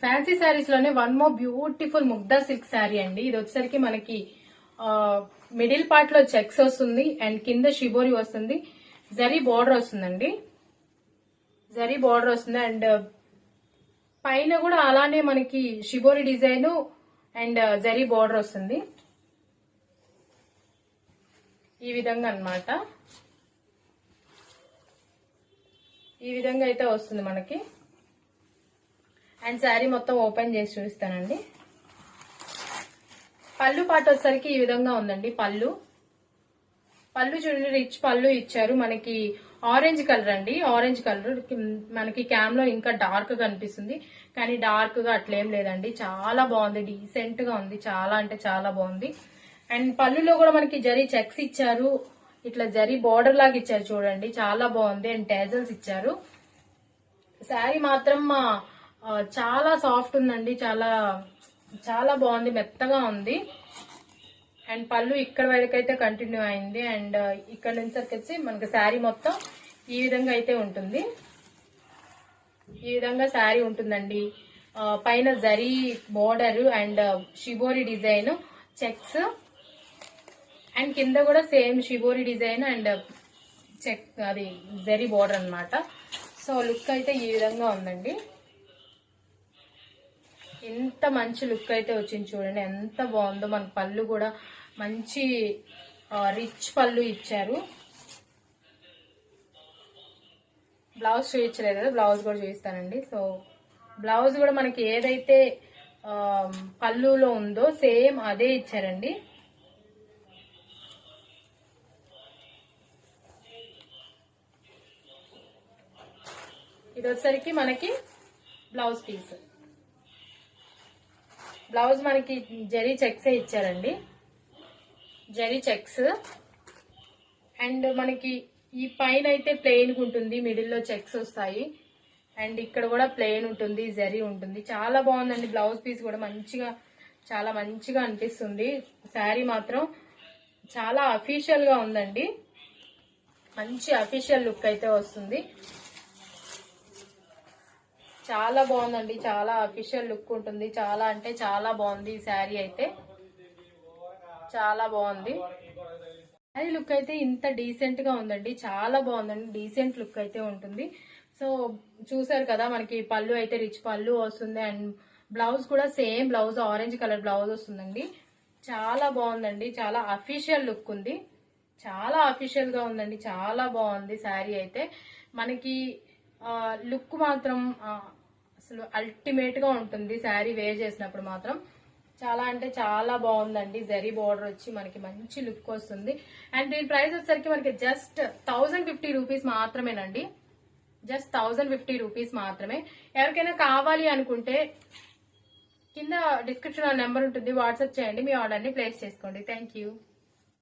Fancy శారీస్లోనే one more beautiful Mugdha silk sari అండి. ఇది వచ్చేసరికి మనకి మిడిల్ పార్ట్లో చెక్స్ వస్తుంది అండ్ కింద షిబోరి వస్తుంది. జరీ బార్డర్ వస్తుందండి. జరీ బార్డర్ వస్తుంది అండ్ పైన కూడా అలానే మనకి shibori design and zari border వస్తుంది. ఈ విధంగా అన్నమాట. ఈ విధంగా అయితే వస్తుంది మనకి. అండ్ శారీ మొత్తం ఓపెన్ చేసి చూపిస్తానండి. పళ్ళు పాట వచ్చేసరికి ఈ విధంగా ఉందండి పళ్ళు. పళ్ళు చూడండి రిచ్ పళ్ళు ఇచ్చారు. మనకి ఆరెంజ్ కలర్ అండి ఆరెంజ్ కలర్. మనకి క్యామ్లో ఇంకా డార్క్ కనిపిస్తుంది కానీ డార్క్గా అట్లేం లేదండి. చాలా బాగుంది డీసెంట్గా ఉంది. చాలా అంటే చాలా బాగుంది. అండ్ పళ్ళులో కూడా మనకి జరీ చెక్స్ ఇచ్చారు. ఇట్లా జరీ బార్డర్ లాగా ఇచ్చారు చూడండి. చాలా బాగుంది. అండ్ టేజల్స్ ఇచ్చారు. శారీ మాత్రం మా చాలా సాఫ్ట్ ఉందండి చాలా చాలా బాగుంది మెత్తగా ఉంది. అండ్ పళ్ళు ఇక్కడ వరకు అయితే కంటిన్యూ అయింది. అండ్ ఇక్కడ నుంచి వచ్చి మనకి శారీ మొత్తం ఈ విధంగా అయితే ఉంటుంది. ఈ విధంగా శారీ ఉంటుందండి. పైన zari border and shibori design checks. And కింద కూడా same shibori design and check అది జరీ బోర్డర్ అనమాట సో లుక్ అయితే ఈ విధంగా ఉందండి. ఎంత మంచి లుక్ అయితే వచ్చింది చూడండి. ఎంత బాగుందో మన పళ్ళు కూడా మంచి రిచ్ పళ్ళు ఇచ్చారు. బ్లౌజ్ చూపించలేదు కదా బ్లౌజ్ కూడా చూపిస్తానండి సో బ్లౌజ్ కూడా మనకి ఏదైతే పళ్ళులో ఉందో సేమ్ అదే ఇచ్చారండి. ఇది వచ్చేసరికి మనకి బ్లౌజ్ పీస్. బ్లౌజ్ మనకి జరీ చెక్స్ ఇచ్చారండి. జరీ చెక్స్. అండ్ మనకి ఈ పైన అయితే ప్లెయిన్ ఉంటుంది మిడిల్లో చెక్స్ వస్తాయి. అండ్ ఇక్కడ కూడా ప్లెయిన్ ఉంటుంది జరీ ఉంటుంది. చాలా బాగుందండి బ్లౌజ్ పీస్ కూడా మంచిగా చాలా మంచిగా అనిపిస్తుంది. శారీ మాత్రం చాలా అఫీషియల్గా ఉందండి. మంచి అఫీషియల్ లుక్ అయితే వస్తుంది. చాలా బాగుందండి. చాలా అఫీషియల్ లుక్ ఉంటుంది. చాలా అంటే చాలా బాగుంది ఈ శారీ అయితే. చాలా బాగుంది. శారీ లుక్ అయితే ఇంత డీసెంట్గా ఉందండి. చాలా బాగుందండి. డీసెంట్ లుక్ అయితే ఉంటుంది. సో చూసారు కదా మనకి పళ్ళు అయితే రిచ్ పళ్ళు వస్తుంది అండ్ బ్లౌజ్ కూడా same blouse orange colour blouse వస్తుందండి. చాలా బాగుందండి. చాలా అఫీషియల్ లుక్ ఉంది. చాలా అఫీషియల్గా ఉందండి. చాలా బాగుంది శారీ అయితే. మనకి లుక్ మాత్రం అసలు అల్టిమేట్గా ఉంటుంది. శారీ వేర్ చేసినప్పుడు మాత్రం చాలా అంటే చాలా బాగుందండి. జరీ బార్డర్ వచ్చి మనకి మంచి లుక్ వస్తుంది. అండ్ దీని ప్రైస్ వచ్చేసరికి మనకి జస్ట్ థౌజండ్ ఫిఫ్టీ రూపీస్ మాత్రమేనండి. జస్ట్ థౌజండ్ ఫిఫ్టీ రూపీస్ మాత్రమే. ఎవరికైనా కావాలి అనుకుంటే కింద డిస్క్రిప్షన్ నెంబర్ ఉంటుంది. వాట్సాప్ చేయండి. మీ ఆర్డర్ని ప్లేస్ చేసుకోండి. Thank you